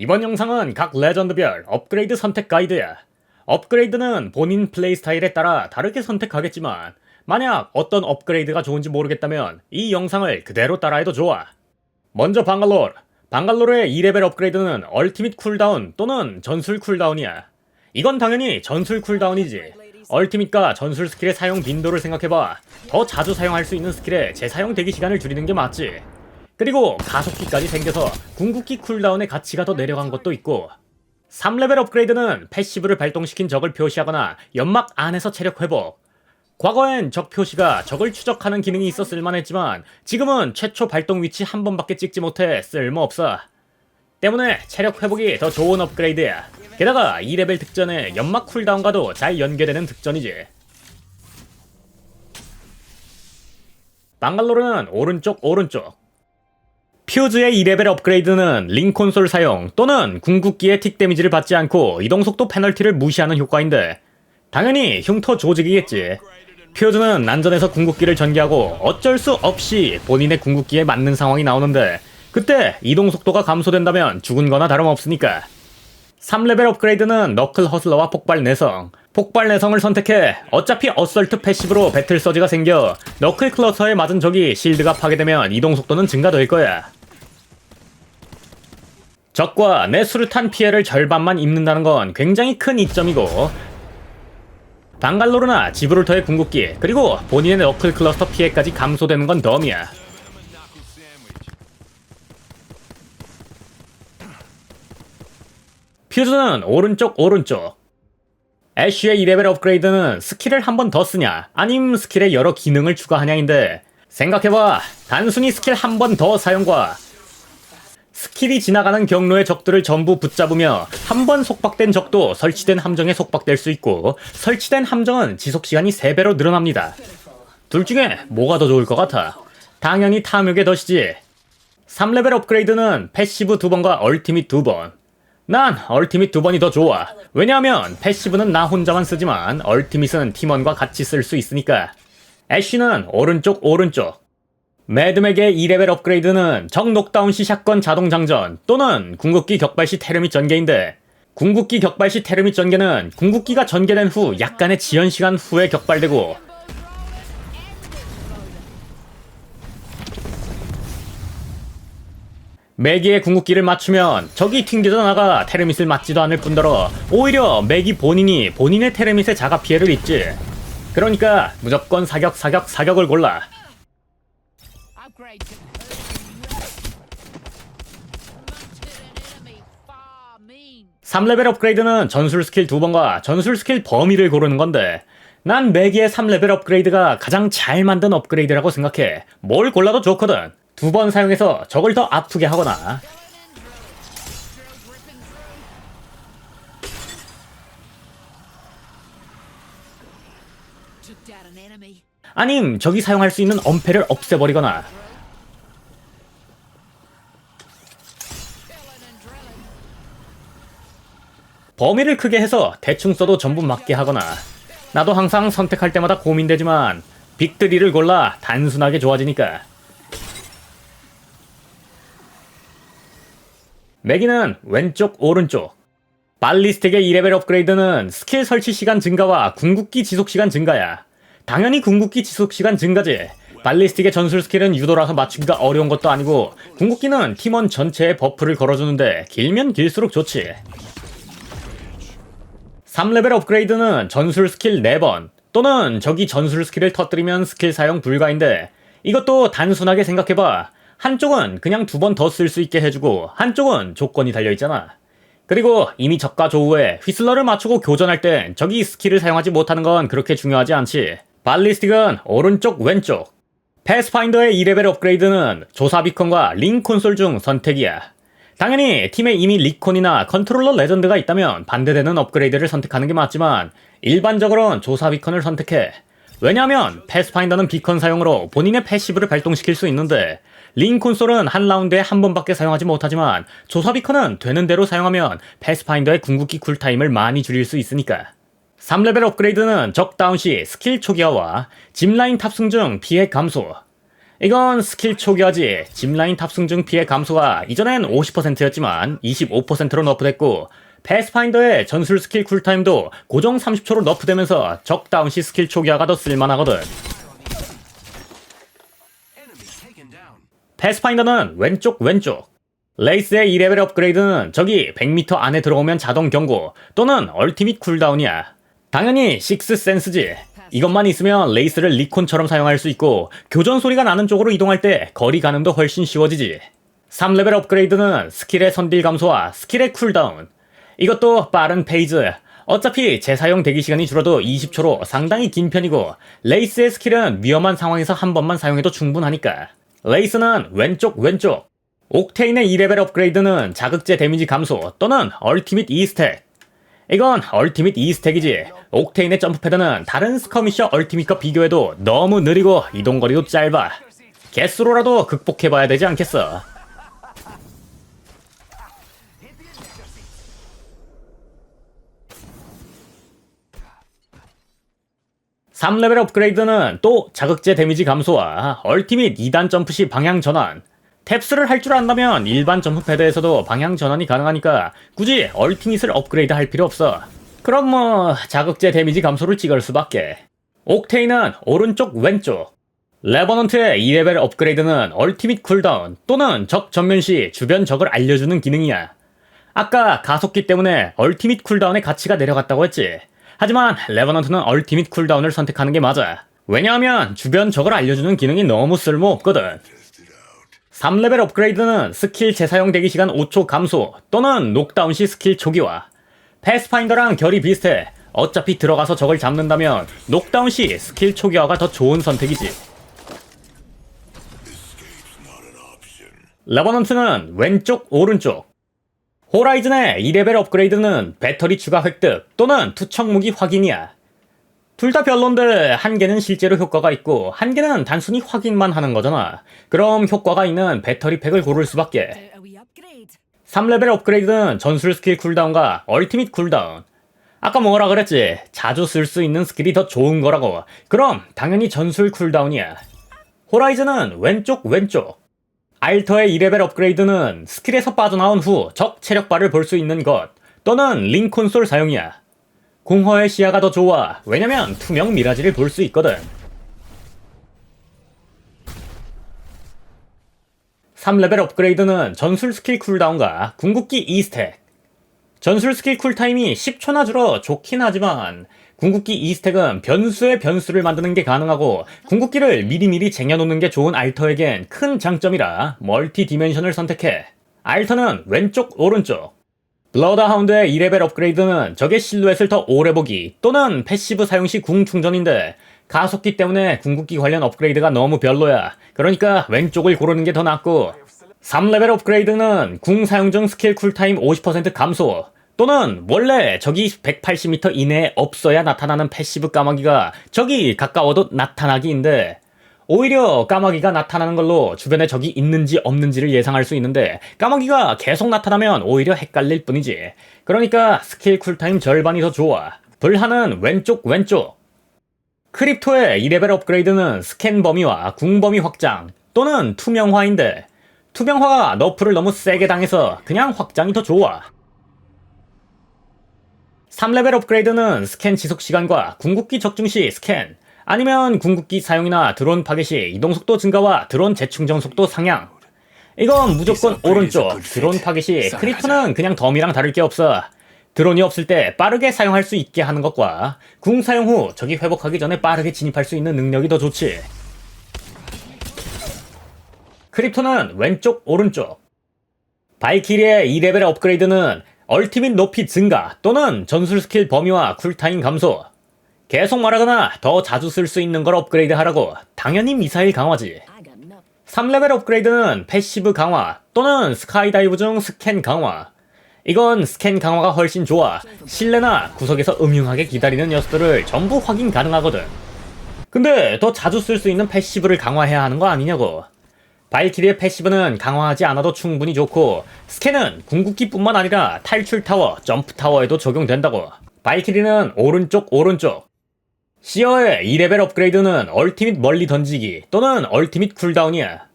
이번 영상은 각 레전드별 업그레이드 선택 가이드야. 업그레이드는 본인 플레이 스타일에 따라 다르게 선택하겠지만 만약 어떤 업그레이드가 좋은지 모르겠다면 이 영상을 그대로 따라해도 좋아. 먼저 방갈로르. 방갈로르의 2레벨 업그레이드는 얼티밋 쿨다운 또는 전술 쿨다운이야. 이건 당연히 전술 쿨다운이지. 얼티밋과 전술 스킬의 사용 빈도를 생각해봐. 더 자주 사용할 수 있는 스킬의 재사용 대기 시간을 줄이는 게 맞지. 그리고 가속기까지 생겨서 궁극기 쿨다운의 가치가 더 내려간 것도 있고 3레벨 업그레이드는 패시브를 발동시킨 적을 표시하거나 연막 안에서 체력 회복. 과거엔 적 표시가 적을 추적하는 기능이 있어 쓸만했지만 지금은 최초 발동 위치 한 번밖에 찍지 못해 쓸모없어. 때문에 체력 회복이 더 좋은 업그레이드야 게다가 2레벨 특전의 연막 쿨다운과도 잘 연계되는 특전이지. 방갈로르는 오른쪽 오른쪽 퓨즈의 2레벨 업그레이드는 링콘솔 사용 또는 궁극기의 틱 데미지를 받지 않고 이동속도 페널티를 무시하는 효과인데 당연히 흉터 조직이겠지. 퓨즈는 난전에서 궁극기를 전개하고 어쩔 수 없이 본인의 궁극기에 맞는 상황이 나오는데 그때 이동속도가 감소된다면 죽은 거나 다름없으니까. 3레벨 업그레이드는 너클 허슬러와 폭발 내성. 폭발 내성을 선택해 어차피 어설트 패시브로 배틀 서지가 생겨 너클 클러터에 맞은 적이 실드가 파괴되면 이동 속도는 증가될 거야. 적과 내 수류탄 피해를 절반만 입는다는 건 굉장히 큰 이점이고 방갈로르나 지브롤터의 궁극기 그리고 본인의 너클 클러스터 피해까지 감소되는 건 덤이야. 퓨즈는 오른쪽 오른쪽. 애쉬의 2레벨 업그레이드는 스킬을 한 번 더 쓰냐 아님 스킬에 여러 기능을 추가하냐인데 생각해봐. 단순히 스킬 한 번 더 사용과 스킬이 지나가는 경로의 적들을 전부 붙잡으며 한 번 속박된 적도 설치된 함정에 속박될 수 있고 설치된 함정은 지속 시간이 3배로 늘어납니다. 둘 중에 뭐가 더 좋을 것 같아? 당연히 탐욕의 덫이지. 3레벨 업그레이드는 패시브 2번과 얼티밋 2번. 난 얼티밋 2번이 더 좋아. 왜냐하면 패시브는 나 혼자만 쓰지만 얼티밋은 팀원과 같이 쓸 수 있으니까. 애쉬는 오른쪽 오른쪽. 매드맥의 2레벨 업그레이드는 적 녹다운 시 샷건 자동 장전 또는 궁극기 격발 시 테르밋 전개인데 궁극기 격발 시 테르밋 전개는 궁극기가 전개된 후 약간의 지연 시간 후에 격발되고 매기의 궁극기를 맞추면 적이 튕겨져 나가 테르밋을 맞지도 않을 뿐더러 오히려 매기 본인이 본인의 테르밋에 자가 피해를 입지. 그러니까 무조건 사격 사격 사격을 골라. Upgrade to enemy far mean. 3레벨 업그레이드는 전술 스킬 2번과 전술 스킬 범위를 고르는 건데 난 매기의 3레벨 업그레이드가 가장 잘 만든 업그레이드라고 생각해. 뭘 골라도 좋거든. 두 번 사용해서 적을 더 아프게 하거나 Took down an enemy. 아님 적이 사용할 수 있는 엄폐를 없애버리거나 범위를 크게 해서 대충 써도 전부 맞게 하거나. 나도 항상 선택할 때마다 고민되지만 빅3를 골라 단순하게 좋아지니까. 매기는 왼쪽 오른쪽. 발리스틱의 2레벨 업그레이드는 스킬 설치 시간 증가와 궁극기 지속 시간 증가야. 당연히 궁극기 지속 시간 증가지. 발리스틱의 전술 스킬은 유도라서 맞추기가 어려운 것도 아니고 궁극기는 팀원 전체에 버프를 걸어주는데 길면 길수록 좋지 3레벨 업그레이드는 전술 스킬 4번 또는 적이 전술 스킬을 터뜨리면 스킬 사용 불가인데 이것도 단순하게 생각해봐. 한쪽은 그냥 두 번 더 쓸 수 있게 해주고 한쪽은 조건이 달려있잖아. 그리고 이미 적과 조우에 휘슬러를 맞추고 교전할 땐 적이 스킬을 사용하지 못하는 건 그렇게 중요하지 않지. 발리스틱은 오른쪽 왼쪽. 패스파인더의 2레벨 업그레이드는 조사 비컨과 링 콘솔 중 선택이야. 당연히 팀에 이미 리콘이나 컨트롤러 레전드가 있다면 반대되는 업그레이드를 선택하는 게 맞지만 일반적으로는 조사 비컨을 선택해. 왜냐하면 패스파인더는 비컨 사용으로 본인의 패시브를 발동시킬 수 있는데 링 콘솔은 한 라운드에 한 번밖에 사용하지 못하지만 조사 비컨은 되는 대로 사용하면 패스파인더의 궁극기 쿨타임을 많이 줄일 수 있으니까. 3레벨 업그레이드는 적 다운 시 스킬 초기화와 짚라인 탑승 중 피해 감소, 이건 스킬 초기화지 짚라인 탑승 중 피해 감소가 이전엔 50%였지만 25%로 너프됐고 패스파인더의 전술 스킬 쿨타임도 고정 30초로 너프되면서 적 다운 시 스킬 초기화가 더 쓸만하거든. 패스파인더는 왼쪽 왼쪽 레이스의 2레벨 업그레이드는 저기 100m 안에 들어오면 자동 경고 또는 얼티밋 쿨다운이야. 당연히 식스 센스지. 이것만 있으면 레이스를 리콘처럼 사용할 수 있고 교전 소리가 나는 쪽으로 이동할 때 거리 가늠도 훨씬 쉬워지지. 3레벨 업그레이드는 스킬의 선딜 감소와 스킬의 쿨다운. 이것도 빠른 페이즈. 어차피 재사용 대기 시간이 줄어도 20초로 상당히 긴 편이고 레이스의 스킬은 위험한 상황에서 한 번만 사용해도 충분하니까. 레이스는 왼쪽 왼쪽. 옥테인의 2레벨 업그레이드는 자극제 데미지 감소 또는 얼티밋 2스택. 이건 얼티밋 2스택이지. 옥테인의 점프 패드는 다른 스커미셔 얼티밋과 비교해도 너무 느리고 이동거리도 짧아. 개수로라도 극복해봐야 되지 않겠어. 삼레벨 업그레이드는 또 자극제 데미지 감소와 얼티밋 2단 점프 시 방향 전환. 탭스를 할 줄 안다면 일반 점프 패드에서도 방향 전환이 가능하니까 굳이 얼티밋을 업그레이드 할 필요 없어. 그럼 뭐 자극제 데미지 감소를 찍을 수밖에. 옥테인은 오른쪽 왼쪽. 레버넌트의 2레벨 업그레이드는 얼티밋 쿨다운 또는 적 전면 시 주변 적을 알려주는 기능이야. 아까 가속기 때문에 얼티밋 쿨다운의 가치가 내려갔다고 했지. 하지만 레버넌트는 얼티밋 쿨다운을 선택하는 게 맞아. 왜냐하면 주변 적을 알려주는 기능이 너무 쓸모없거든. 3레벨 업그레이드는 스킬 재사용 대기 시간 5초 감소 또는 녹다운 시 스킬 초기화. 패스파인더랑 결이 비슷해. 어차피 들어가서 적을 잡는다면 녹다운 시 스킬 초기화가 더 좋은 선택이지. 레버넌트는 왼쪽 오른쪽. 호라이즌의 2레벨 업그레이드는 배터리 추가 획득 또는 투척 무기 확인이야. 둘 다 별론데 한 개는 실제로 효과가 있고 한 개는 단순히 확인만 하는 거잖아. 그럼 효과가 있는 배터리 팩을 고를 수밖에. Do we upgrade? 3레벨 업그레이드는 전술 스킬 쿨다운과 얼티밋 쿨다운. 아까 뭐라 그랬지? 자주 쓸 수 있는 스킬이 더 좋은 거라고. 그럼 당연히 전술 쿨다운이야. 호라이즌은 왼쪽 왼쪽. 알터의 2레벨 업그레이드는 스킬에서 빠져나온 후 적 체력바를 볼 수 있는 것 또는 링콘솔 사용이야. 공허의 시야가 더 좋아. 왜냐면 투명 미라지를 볼 수 있거든. 3레벨 업그레이드는 전술 스킬 쿨다운과 궁극기 2스택. 전술 스킬 쿨타임이 10초나 줄어 좋긴 하지만 궁극기 2스택은 변수의 변수를 만드는 게 가능하고 궁극기를 미리미리 쟁여놓는 게 좋은 알터에겐 큰 장점이라 멀티 디멘션을 선택해. 알터는 왼쪽 오른쪽. 블러드하운드의 2레벨 업그레이드는 적의 실루엣을 더 오래 보기 또는 패시브 사용 시 궁 충전인데 가속기 때문에 궁극기 관련 업그레이드가 너무 별로야. 그러니까 왼쪽을 고르는 게 더 낫고 3레벨 업그레이드는 궁 사용 중 스킬 쿨타임 50% 감소 또는 원래 적이 180m 이내에 없어야 나타나는 패시브 까마귀가 적이 가까워도 나타나기인데 오히려 까마귀가 나타나는 걸로 주변에 적이 있는지 없는지를 예상할 수 있는데 까마귀가 계속 나타나면 오히려 헷갈릴 뿐이지. 그러니까 스킬 쿨타임 절반이 더 좋아. 불하는 왼쪽 왼쪽. 크립토의 2레벨 업그레이드는 스캔 범위와 궁 범위 확장 또는 투명화인데 투명화가 너프를 너무 세게 당해서 그냥 확장이 더 좋아. 3레벨 업그레이드는 스캔 지속 시간과 궁극기 적중 시 스캔 아니면 궁극기 사용이나 드론 파괴 시 이동 속도 증가와 드론 재충전 속도 상향. 이건 무조건 오른쪽. 드론 파괴 시 크리토는 그냥 덤이랑 다를 게 없어. 드론이 없을 때 빠르게 사용할 수 있게 하는 것과 궁 사용 후 적이 회복하기 전에 빠르게 진입할 수 있는 능력이 더 좋지. 크립토는 왼쪽 오른쪽. 발키리의 2레벨 업그레이드는 얼티밋 높이 증가 또는 전술 스킬 범위와 쿨타임 감소. 계속 말하거나 더 자주 쓸 수 있는 걸 업그레이드 하라고 당연히 미사일 강화지. I got enough. 3레벨 업그레이드는 패시브 강화 또는 스카이다이브 중 스캔 강화. 이건 스캔 강화가 훨씬 좋아. 실내나 구석에서 음흉하게 기다리는 녀석들을 전부 확인 가능하거든. 근데 더 자주 쓸 수 있는 패시브를 강화해야 하는 거 아니냐고. 발키리의 패시브는 강화하지 않아도 충분히 좋고 스캔은 궁극기뿐만 아니라 탈출 타워, 점프 타워에도 적용된다고. 발키리는 오른쪽 오른쪽. 시어의 2레벨 업그레이드는 얼티밋 멀리 던지기 또는 얼티밋 쿨다운이야.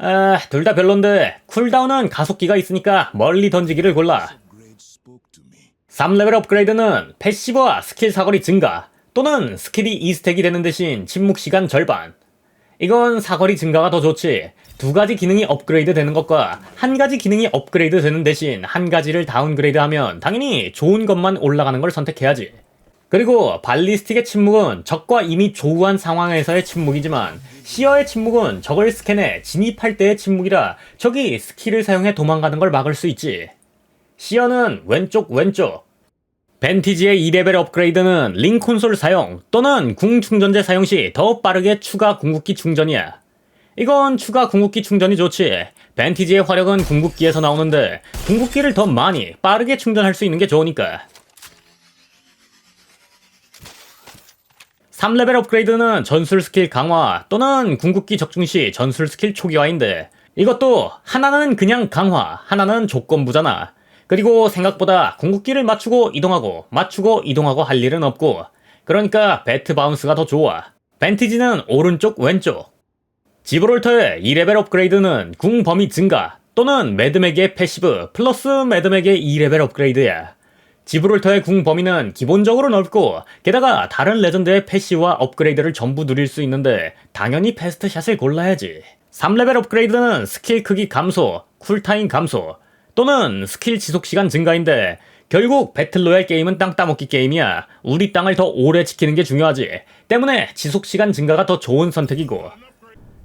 아, 둘 다 별론데 쿨다운은 가속기가 있으니까 멀리 던지기를 골라. 3레벨 업그레이드는 패시브와 스킬 사거리 증가 또는 스킬이 2스택이 되는 대신 침묵 시간 절반. 이건 사거리 증가가 더 좋지. 두 가지 기능이 업그레이드 되는 것과 한 가지 기능이 업그레이드 되는 대신 한 가지를 다운그레이드 하면 당연히 좋은 것만 올라가는 걸 선택해야지. 그리고 발리스틱의 침묵은 적과 이미 조우한 상황에서의 침묵이지만 시어의 침묵은 적을 스캔해 진입할 때의 침묵이라 적이 스킬을 사용해 도망가는 걸 막을 수 있지. 시어는 왼쪽 왼쪽. 벤티지의 2레벨 업그레이드는 링 콘솔 사용 또는 궁 충전재 사용 시 더 빠르게 추가 궁극기 충전이야. 이건 추가 궁극기 충전이 좋지. 벤티지의 화력은 궁극기에서 나오는데 궁극기를 더 많이 빠르게 충전할 수 있는 게 좋으니까. 3레벨 업그레이드는 전술 스킬 강화 또는 궁극기 적중 시 전술 스킬 초기화인데 이것도 하나는 그냥 강화, 하나는 조건부잖아. 그리고 생각보다 궁극기를 맞추고 이동하고 맞추고 이동하고 할 일은 없고 그러니까 배트 바운스가 더 좋아. 벤티지는 오른쪽 왼쪽. 지브롤터의 2레벨 업그레이드는 궁 범위 증가 또는 매드맥의 패시브 플러스 매드맥의 2레벨 업그레이드야. 지브롤터의 궁 범위는 기본적으로 넓고 게다가 다른 레전드의 패시브와 업그레이드를 전부 누릴 수 있는데 당연히 베스트샷을 골라야지. 3레벨 업그레이드는 스킬 크기 감소, 쿨타임 감소 또는 스킬 지속 시간 증가인데 결국 배틀로얄 게임은 땅 따먹기 게임이야. 우리 땅을 더 오래 지키는 게 중요하지. 때문에 지속 시간 증가가 더 좋은 선택이고.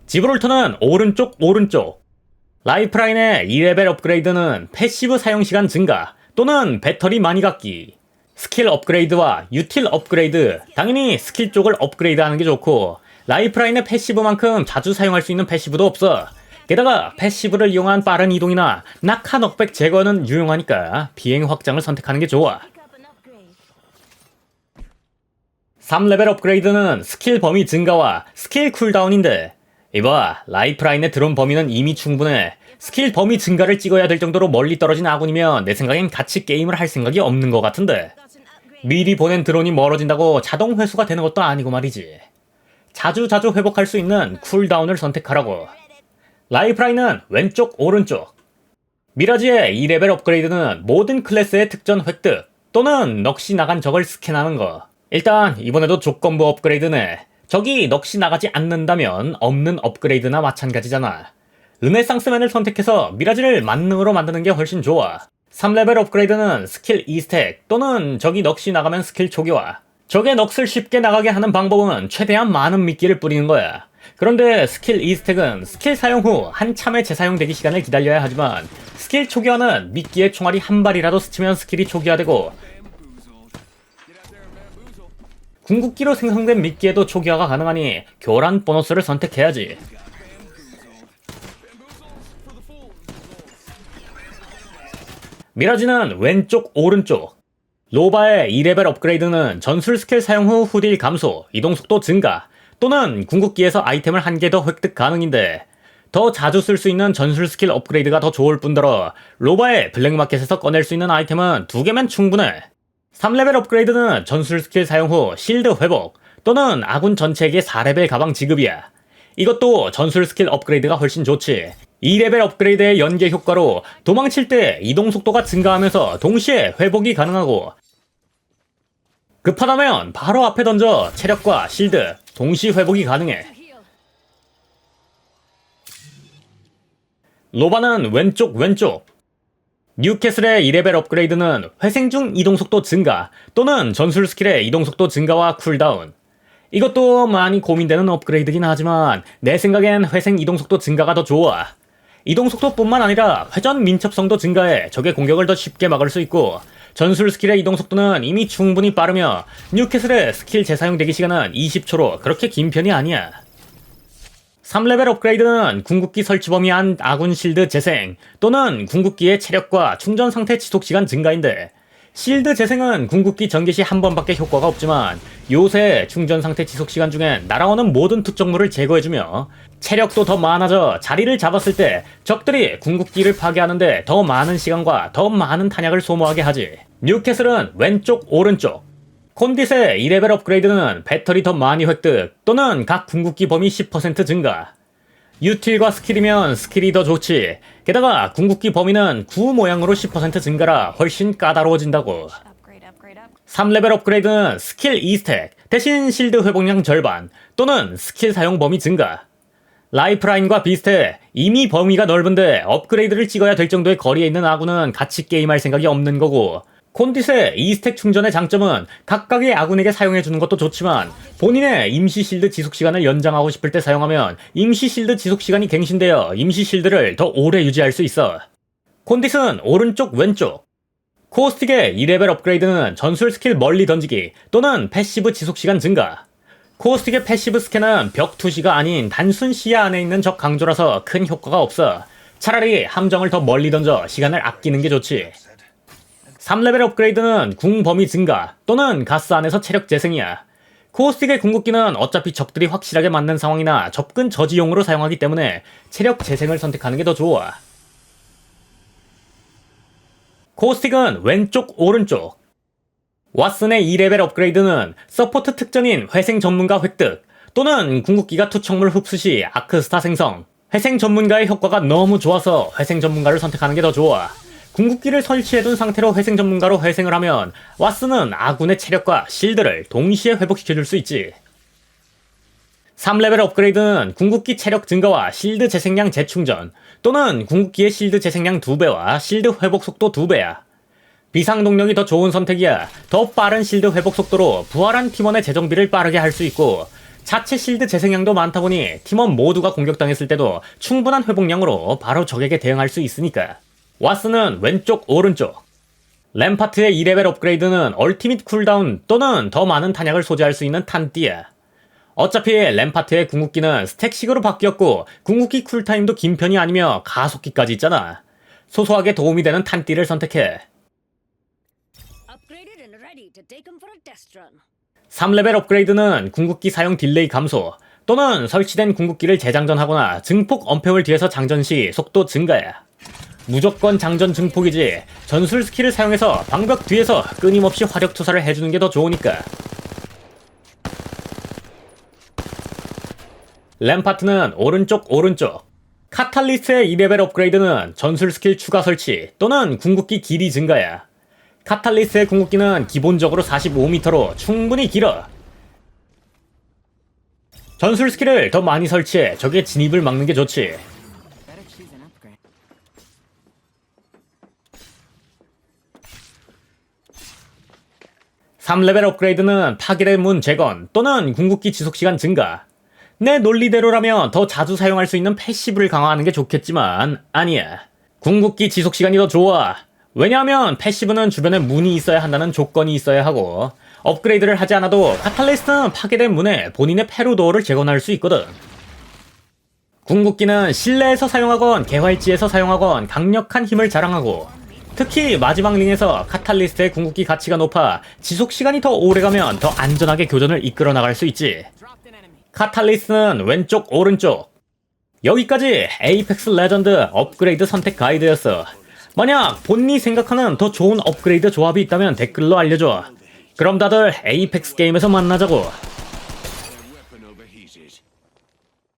지브롤터는 오른쪽 오른쪽. 라이프라인의 2레벨 업그레이드는 패시브 사용시간 증가 또는 배터리 많이 갖기 스킬 업그레이드와 유틸 업그레이드 당연히 스킬 쪽을 업그레이드 하는 게 좋고 라이프라인의 패시브만큼 자주 사용할 수 있는 패시브도 없어. 게다가 패시브를 이용한 빠른 이동이나 낙하 넉백 제거는 유용하니까 비행 확장을 선택하는 게 좋아. 3레벨 업그레이드는 스킬 범위 증가와 스킬 쿨다운인데 이봐 라이프라인의 드론 범위는 이미 충분해 스킬 범위 증가를 찍어야 될 정도로 멀리 떨어진 아군이면 내 생각엔 같이 게임을 할 생각이 없는 것 같은데. 미리 보낸 드론이 멀어진다고 자동 회수가 되는 것도 아니고 말이지. 자주 자주 회복할 수 있는 쿨다운을 선택하라고. 라이프라인은 왼쪽 오른쪽. 미라지의 2레벨 업그레이드는 모든 클래스의 특전 획득 또는 넋이 나간 적을 스캔하는 거. 일단 이번에도 조건부 업그레이드네. 적이 넋이 나가지 않는다면 없는 업그레이드나 마찬가지잖아 르네상스맨을 선택해서 미라지를 만능으로 만드는 게 훨씬 좋아. 3레벨 업그레이드는 스킬 2스택 또는 적이 넋이 나가면 스킬 초기화. 적의 넋을 쉽게 나가게 하는 방법은 최대한 많은 미끼를 뿌리는 거야. 그런데 스킬 2스택은 스킬 사용 후 한참의 재사용 대기 시간을 기다려야 하지만 스킬 초기화는 미끼의 총알이 한 발이라도 스치면 스킬이 초기화되고 궁극기로 생성된 미끼에도 초기화가 가능하니 교란 보너스를 선택해야지. 미라지는 왼쪽 오른쪽 로바의 2레벨 업그레이드는 전술 스킬 사용 후 후딜 감소, 이동속도 증가 또는 궁극기에서 아이템을 한 개 더 획득 가능인데 더 자주 쓸 수 있는 전술 스킬 업그레이드가 더 좋을 뿐더러 로바의 블랙마켓에서 꺼낼 수 있는 아이템은 두 개면 충분해 3레벨 업그레이드는 전술 스킬 사용 후 실드 회복 또는 아군 전체에게 4레벨 가방 지급이야. 이것도 전술 스킬 업그레이드가 훨씬 좋지. 2레벨 업그레이드의 연계 효과로 도망칠 때 이동 속도가 증가하면서 동시에 회복이 가능하고 급하다면 바로 앞에 던져 체력과 실드 동시 회복이 가능해. 로바는 왼쪽 왼쪽 뉴캐슬의 2레벨 업그레이드는 회생 중 이동속도 증가 또는 전술 스킬의 이동속도 증가와 쿨다운. 이것도 많이 고민되는 업그레이드긴 하지만 내 생각엔 회생 이동속도 증가가 더 좋아. 이동 속도뿐만 아니라 회전 민첩성도 증가해 적의 공격을 더 쉽게 막을 수 있고 전술 스킬의 이동 속도는 이미 충분히 빠르며 뉴캐슬의 스킬 재사용 대기 시간은 20초로 그렇게 긴 편이 아니야. 3레벨 업그레이드는 궁극기 설치 범위한 아군 실드 재생 또는 궁극기의 체력과 충전 상태 지속 시간 증가인데 실드 재생은 궁극기 전개 시 한 번밖에 효과가 없지만 요새 충전 상태 지속 시간 중엔 날아오는 모든 특정물을 제거해주며 체력도 더 많아져 자리를 잡았을 때 적들이 궁극기를 파괴하는데 더 많은 시간과 더 많은 탄약을 소모하게 하지. 뉴캐슬은 왼쪽 오른쪽 콘딧의 2레벨 업그레이드는 배터리 더 많이 획득 또는 각 궁극기 범위 10% 증가. 유틸과 스킬이면 스킬이 더 좋지. 게다가 궁극기 범위는 구 모양으로 10% 증가라 훨씬 까다로워진다고. Upgrade, upgrade, up. 3레벨 업그레이드는 스킬 2스택 대신 실드 회복량 절반 또는 스킬 사용 범위 증가. 라이프라인과 비슷해 이미 범위가 넓은데 업그레이드를 찍어야 될 정도의 거리에 있는 아군은 같이 게임할 생각이 없는 거고 콘딧의 2스택 충전의 장점은 각각의 아군에게 사용해주는 것도 좋지만 본인의 임시 실드 지속 시간을 연장하고 싶을 때 사용하면 임시 실드 지속 시간이 갱신되어 임시 실드를 더 오래 유지할 수 있어. 콘딧은 오른쪽 왼쪽 코어스틱의 2레벨 업그레이드는 전술 스킬 멀리 던지기 또는 패시브 지속 시간 증가. 코어스틱의 패시브 스캔은 벽 투시가 아닌 단순 시야 안에 있는 적 강조라서 큰 효과가 없어. 차라리 함정을 더 멀리 던져 시간을 아끼는 게 좋지. 3레벨 업그레이드는 궁 범위 증가 또는 가스 안에서 체력 재생이야. 코어스틱의 궁극기는 어차피 적들이 확실하게 맞는 상황이나 접근 저지용으로 사용하기 때문에 체력 재생을 선택하는 게 더 좋아. 코스틱은 왼쪽 오른쪽 왓슨의 2레벨 업그레이드는 서포트 특전인 회생 전문가 획득 또는 궁극기가 투척물 흡수 시 아크스타 생성 회생 전문가의 효과가 너무 좋아서 회생 전문가를 선택하는 게 더 좋아 궁극기를 설치해둔 상태로 회생 전문가로 회생을 하면 왓슨은 아군의 체력과 실드를 동시에 회복시켜줄 수 있지 3레벨 업그레이드는 궁극기 체력 증가와 실드 재생량 재충전 또는 궁극기의 실드 재생량 2배와 실드 회복 속도 2배야. 비상 동력이 더 좋은 선택이야. 더 빠른 실드 회복 속도로 부활한 팀원의 재정비를 빠르게 할 수 있고 자체 실드 재생량도 많다 보니 팀원 모두가 공격당했을 때도 충분한 회복량으로 바로 적에게 대응할 수 있으니까. 왓슨은 왼쪽 오른쪽 램파트의 2레벨 업그레이드는 얼티밋 쿨다운 또는 더 많은 탄약을 소지할 수 있는 탄띠야. 어차피 램파트의 궁극기는 스택식으로 바뀌었고 궁극기 쿨타임도 긴 편이 아니며 가속기까지 있잖아. 소소하게 도움이 되는 탄띠를 선택해. Upgraded and ready to take them for a test run. 3레벨 업그레이드는 궁극기 사용 딜레이 감소 또는 설치된 궁극기를 재장전하거나 증폭 엄폐물 뒤에서 장전 시 속도 증가야. 무조건 장전 증폭이지. 전술 스킬을 사용해서 방벽 뒤에서 끊임없이 화력 투사를 해주는 게 더 좋으니까. 램파트는 오른쪽 오른쪽. 카탈리스트의 2레벨 업그레이드는 전술 스킬 추가 설치 또는 궁극기 길이 증가야. 카탈리스트의 궁극기는 기본적으로 45m로 충분히 길어. 전술 스킬을 더 많이 설치해 적의 진입을 막는 게 좋지 3레벨 업그레이드는 파괴된 문 재건 또는 궁극기 지속시간 증가. 내 논리대로라면 더 자주 사용할 수 있는 패시브를 강화하는 게 좋겠지만 아니야. 궁극기 지속시간이 더 좋아. 왜냐하면 패시브는 주변에 문이 있어야 한다는 조건이 있어야 하고 업그레이드를 하지 않아도 카탈리스트는 파괴된 문에 본인의 페로도어를 재건할 수 있거든. 궁극기는 실내에서 사용하건 개활지에서 사용하건 강력한 힘을 자랑하고 특히 마지막 링에서 카탈리스트의 궁극기 가치가 높아 지속 시간이 더 오래가면 더 안전하게 교전을 이끌어 나갈 수 있지. 카탈리스트는 왼쪽 오른쪽. 여기까지 에이펙스 레전드 업그레이드 선택 가이드였어. 만약 본인이 생각하는 더 좋은 업그레이드 조합이 있다면 댓글로 알려줘. 그럼 다들 에이펙스 게임에서 만나자고.